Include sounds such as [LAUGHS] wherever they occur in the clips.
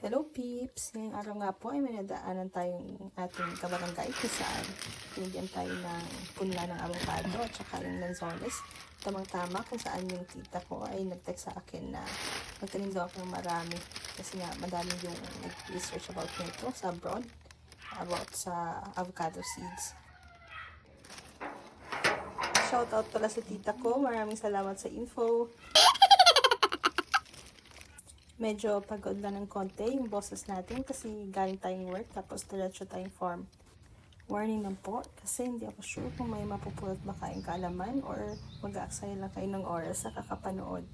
Hello peeps! Ngayong araw nga po ay may nadaanan tayong ating kabarangay kung saan binigyan tayo ng punla ng avocado at saka yung lanzones. Tamang-tama kung saan yung tita ko ay nag-text sa akin na magtanim daw ako marami. Kasi nga madami yung nag-research about nito sa abroad about sa avocado seeds. Shoutout pala sa tita ko. Maraming salamat sa info. Medyo pagod lang ng konti yung bosses natin kasi galing tayong work tapos diretso tayong farm. Warning lang po kasi hindi ako sure kung may mapupulot ba kayong kaalaman or mag-aaksaya lang kayo ng oras sa kakapanood.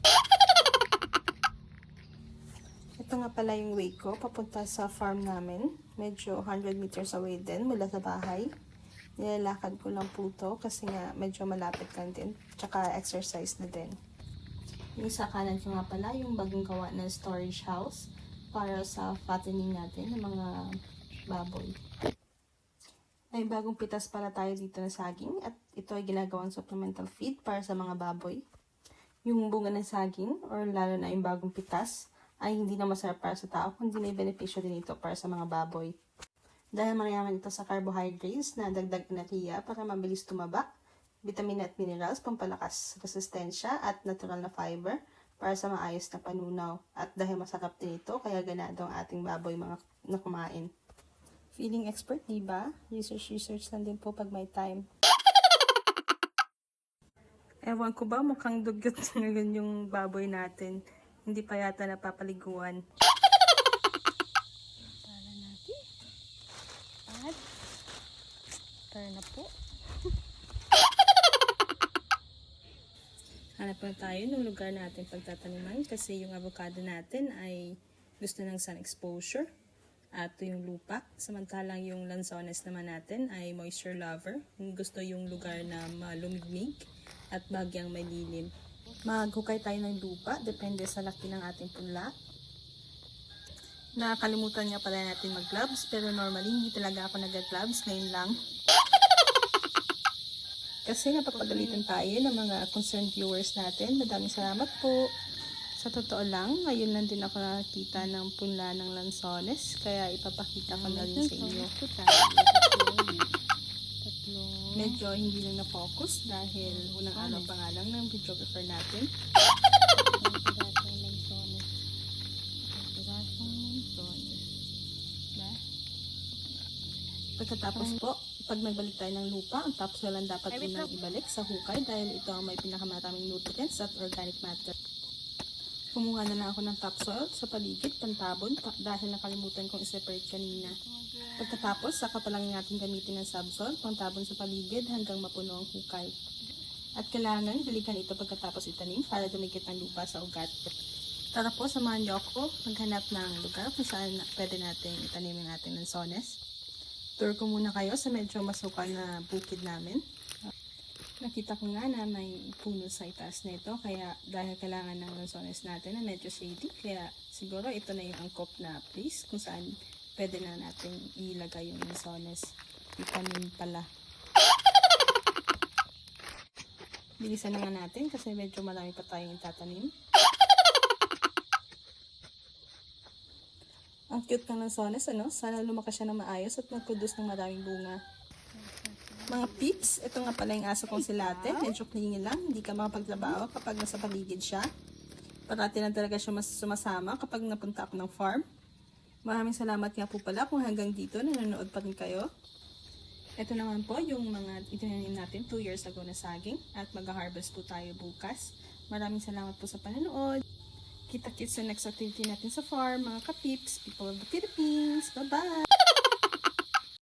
Ito nga pala yung way ko papunta sa farm namin. Medyo 100 meters away din mula sa bahay. Nilalakad ko lang po to kasi nga medyo malapit lang din. Tsaka exercise na din. Yung sa kanan ko nga pala, yung bagong gawa na storage house para sa fattening natin ng mga baboy. May bagong pitas para tayo dito na saging at ito ay ginagawang supplemental feed para sa mga baboy. Yung bunga ng saging or lalo na yung bagong pitas ay hindi na masarap para sa tao kundi may benepisyo din ito para sa mga baboy. Dahil mayaman ito sa carbohydrates na dagdag enerhiya para mabilis tumaba, vitamin at minerals, pampalakas resistensya at natural na fiber para sa maayos na panunaw. At dahil masarap din ito, kaya ganado ang ating baboy mga na kumain. Feeling expert, di ba? Research, research lang din po pag may time. Ewan ko ba, mukhang dugyot [LAUGHS] ngayon yung baboy natin. Hindi pa yata napapaliguan. Para natin. At, tara na po. Hanap na tayo ng lugar natin pagtataniman kasi yung avocado natin ay gusto ng sun exposure at yung lupa. Samantalang yung lanzones naman natin ay moisture lover. Gusto yung lugar na malumigmig at bagyang may lilim. Maghukay tayo ng lupa, depende sa laki ng ating punla. Nakakalimutan nga pala natin mag-gloves, pero normally hindi talaga ako nag-gloves, ngayon lang. Kasi napapagalitan tayo ng mga concerned viewers natin. Madaming salamat po. Sa totoo lang, ngayon lang din ako nakakita ng punla ng lansones, kaya ipapakita ko na rin sa inyo. Medyo hindi lang na-focus dahil unang araw pa nga lang ng videographer natin. Pagkatapos po, pag nagbalik tayo ng lupa, ang topsoil ang dapat unang ibalik sa hukay dahil ito ang may pinakamaraming nutrients at organic matter. Kumuha na lang ako ng topsoil sa paligid, pantabon, pa- dahil nakalimutan kong i-separate kanina. Pagkatapos, saka pa lang natin gamitin ng subsoil, pantabon sa paligid hanggang mapuno ang hukay. At kailangan balikan ito pagkatapos itanim para dumikit ang lupa sa ugat. Tara po, samahan niyo ako maghanap ng lugar kung saan pwede natin itanim yung ating lansones. Tour ko muna kayo sa medyo masukal na bukid namin. Nakita ko nga na may puno sa itaas na ito, kaya dahil kailangan ng lansones natin na medyo shady, kaya siguro ito na yung angkop na place kung saan pwede na natin ilagay yung lansones. Itanim pala. Bilisan na nga natin kasi medyo marami pa tayong itatanim. Ang cute ng lansones, ano? Sana lumakas siya ng maayos at mag-produce ng maraming bunga. Mga peeps, ito nga pala yung aso kong silate. Medyo clingy lang, hindi ka makapaglabawa kapag nasa paligid siya. Parati lang talaga siya mas sumasama kapag napunta ako ng farm. Maraming salamat nga po pala kung hanggang dito nanonood pa rin kayo. Ito naman po yung mga itinanim natin 2 years ago na saging at mag-harvest po tayo bukas. Maraming salamat po sa panonood. Kita-kits sa next activity natin sa farm, mga ka-peeps, people of the Philippines. Bye-bye!